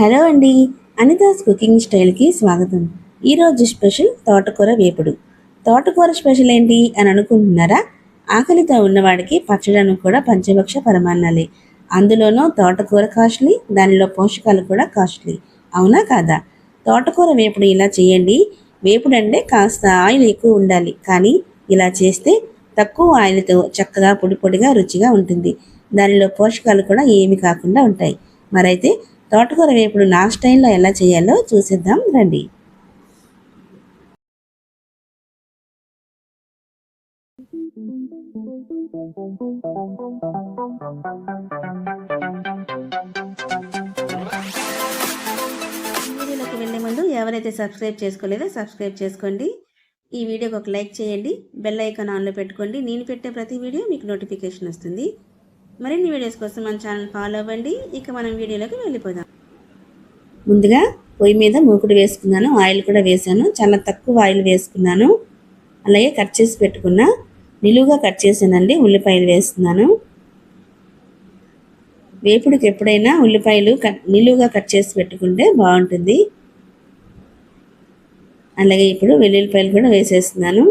Hello అండి. Anita's cooking స్టైల్కి స్వాగతం. ఈరోజు స్పెషల్ తోటకూర వేపుడు. తోటకూర స్పెషల్ ఏంటి అని అనుకుంటున్నారా? ఆకలితో ఉన్నవాడికి పచ్చడను కూడా పంచభక్ష పరమాన్నాలే. అందులోనూ తోటకూర కాస్ట్లీ దానిలో పోషకాలు కూడా కాస్ట్లీ. అవునా కాదా? తోటకూర వేపుడు ఇలా చేయండి. వేపుడు అంటే కాస్త ఆయిల్ ఎక్కువ ఉండాలి. కానీ ఇలా చేస్తే తక్కువ ఆయిల్తో చక్కగా పొడి పొడిగా రుచిగా ఉంటుంది. దానిలో పోషకాలు కూడా ఏమి కాకుండా ఉంటాయి. మరైతే తోటకూర వేపుడు నా స్టైల్లో ఎలా చేయాలో చూసేద్దాం రండి. వీడియోలోకి వెళ్ళే ముందు ఎవరైతే సబ్స్క్రైబ్ చేసుకోలేదో సబ్స్క్రైబ్ చేసుకోండి. ఈ వీడియోకి ఒక లైక్ చేయండి. బెల్ ఐకాన్ ఆన్లో పెట్టుకోండి. నేను పెట్టే ప్రతి వీడియో మీకు నోటిఫికేషన్ వస్తుంది. మరిన్ని వీడియోస్ కోసం మన ఛానల్ ఫాలో అవ్వండి. ఇక మనం వీడియోలోకి వెళ్ళిపోదాం. ముందుగా పొయ్యి మీద మూకుడు వేసుకున్నాను. ఆయిల్ కూడా వేసాను చాలా తక్కువ ఆయిల్ వేసుకున్నాను. అలాగే కట్ చేసి పెట్టుకున్న నిలువుగా కట్ చేసానండి ఉల్లిపాయలు వేస్తున్నాను. వేపుడికి ఎప్పుడైనా ఉల్లిపాయలు కట్ నిలువుగా కట్ చేసి పెట్టుకుంటే బాగుంటుంది. అలాగే ఇప్పుడు వెల్లుల్లిపాయలు కూడా వేసేస్తున్నాను.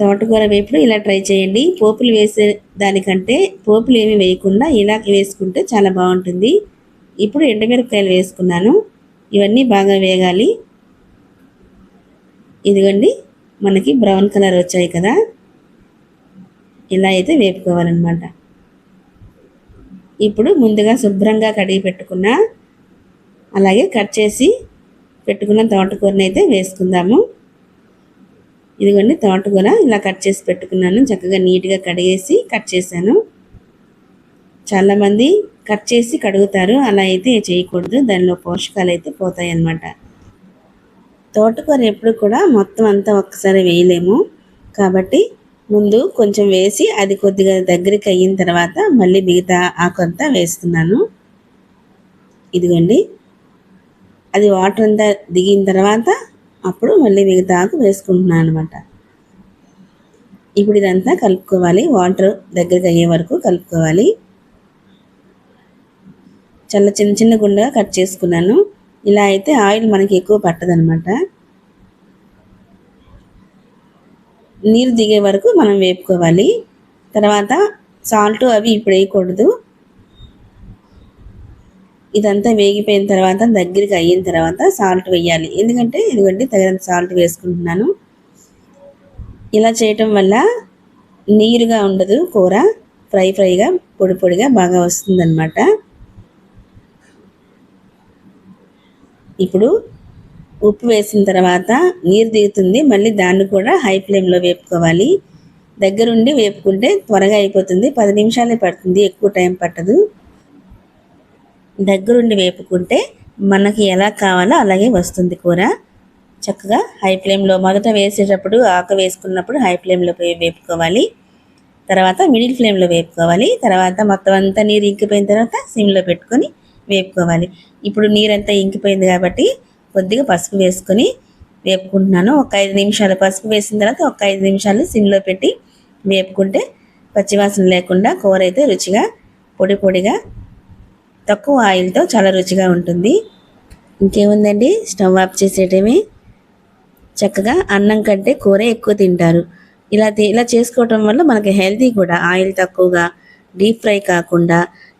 తోటకూర వేపుడు ఇలా ట్రై చేయండి. పోపులు వేసే దానికంటే పోపులు ఏమి వేయకుండా ఇలా వేసుకుంటే చాలా బాగుంటుంది. ఇప్పుడు ఎండుమిరపకాయలు వేసుకున్నాను. ఇవన్నీ బాగా వేగాలి. ఇదిగోండి మనకి బ్రౌన్ కలర్ వచ్చాయి కదా. ఇలా అయితే వేపుకోవాలన్నమాట. ఇప్పుడు ముందుగా శుభ్రంగా కడిగి పెట్టుకున్న అలాగే కట్ చేసి పెట్టుకున్న తోటకూరని అయితే వేసుకుందాము. ఇదిగోండి తోటకూర ఇలా కట్ చేసి పెట్టుకున్నాను. చక్కగా నీట్గా కడిగేసి కట్ చేశాను. చాలామంది కట్ చేసి కడుగుతారు అలా అయితే చేయకూడదు. దానిలో పోషకాలు అయితే పోతాయి అన్నమాట తోటకూర ఎప్పుడు కూడా మొత్తం అంతా ఒక్కసారి వేయలేము. కాబట్టి ముందు కొంచెం వేసి అది కొద్దిగా దగ్గరికి అయిన తర్వాత మళ్ళీ మిగతా ఆకంతా వేస్తున్నాను. ఇదిగోండి అది వాటర్ అంతా దిగిన తర్వాత అప్పుడు మళ్ళీ మిగతా ఆకు వేసుకుంటున్నాను అనమాట ఇప్పుడు ఇదంతా కలుపుకోవాలి. వాటర్ దగ్గరికి అయ్యే వరకు కలుపుకోవాలి. చాలా చిన్న చిన్న గుండగా కట్ చేసుకున్నాను. ఇలా అయితే ఆయిల్ మనకి ఎక్కువ పట్టదనమాట నీరు దిగే వరకు మనం వేపుకోవాలి. తర్వాత సాల్ట్ అవి ఇప్పుడు వేయకూడదు. ఇదంతా వేగిపోయిన తర్వాత దగ్గరికి అయిన తర్వాత సాల్ట్ వేయాలి. ఎందుకంటే ఎందుకంటే తగినంత సాల్ట్ వేసుకుంటున్నాను. ఇలా చేయటం వల్ల నీరుగా ఉండదు కూర. ఫ్రై ఫ్రైగా పొడి పొడిగా బాగా వస్తుందన్నమాట. ఇప్పుడు ఉప్పు వేసిన తర్వాత నీరు దిగుతుంది. మళ్ళీ దాన్ని కూడా హై ఫ్లేమ్లో వేపుకోవాలి. దగ్గరుండి వేపుకుంటే త్వరగా అయిపోతుంది. పది నిమిషాలే పడుతుంది. ఎక్కువ టైం పట్టదు. దగ్గరుండి వేపుకుంటే మనకి ఎలా కావాలో అలాగే వస్తుంది కూర. చక్కగా హై ఫ్లేమ్లో మొదట వేసేటప్పుడు ఆక వేసుకున్నప్పుడు హై ఫ్లేమ్లో వేపుకోవాలి. తర్వాత మిడిల్ ఫ్లేమ్లో వేపుకోవాలి. తర్వాత మొత్తం అంతా నీరు ఇంకిపోయిన తర్వాత సిమ్లో పెట్టుకొని వేపుకోవాలి. ఇప్పుడు నీరంతా ఇంకిపోయింది కాబట్టి కొద్దిగా పసుపు వేసుకొని వేపుకుంటున్నాను. ఒక ఐదు నిమిషాలు పసుపు వేసిన తర్వాత ఒక ఐదు నిమిషాలు సిమ్లో పెట్టి వేపుకుంటే పచ్చివాసన లేకుండా కూర అయితే రుచిగా పొడి పొడిగా తక్కువ ఆయిల్తో చాలా రుచిగా ఉంటుంది. ఇంకేముందండి? స్టవ్ ఆఫ్ చేసేటమే. చక్కగా అన్నం కంటే కూర ఎక్కువ తింటారు. ఇలా ఇలా చేసుకోవటం వల్ల మనకి హెల్తీ కూడా. ఆయిల్ తక్కువగా డీప్ ఫ్రై కాకుండా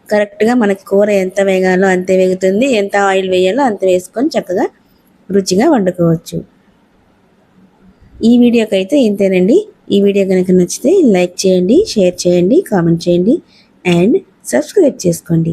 కరెక్ట్గా మనకి కూర ఎంత వేగాలో అంతే వేగుతుంది. ఎంత ఆయిల్ వేయాలో అంత వేసుకొని చక్కగా రుచిగా వండుకోవచ్చు. ఈ వీడియోకి అయితే ఇంతేనండి. ఈ వీడియో కనుక నచ్చితే లైక్ చేయండి షేర్ చేయండి కామెంట్ చేయండి అండ్ సబ్స్క్రైబ్ చేసుకోండి.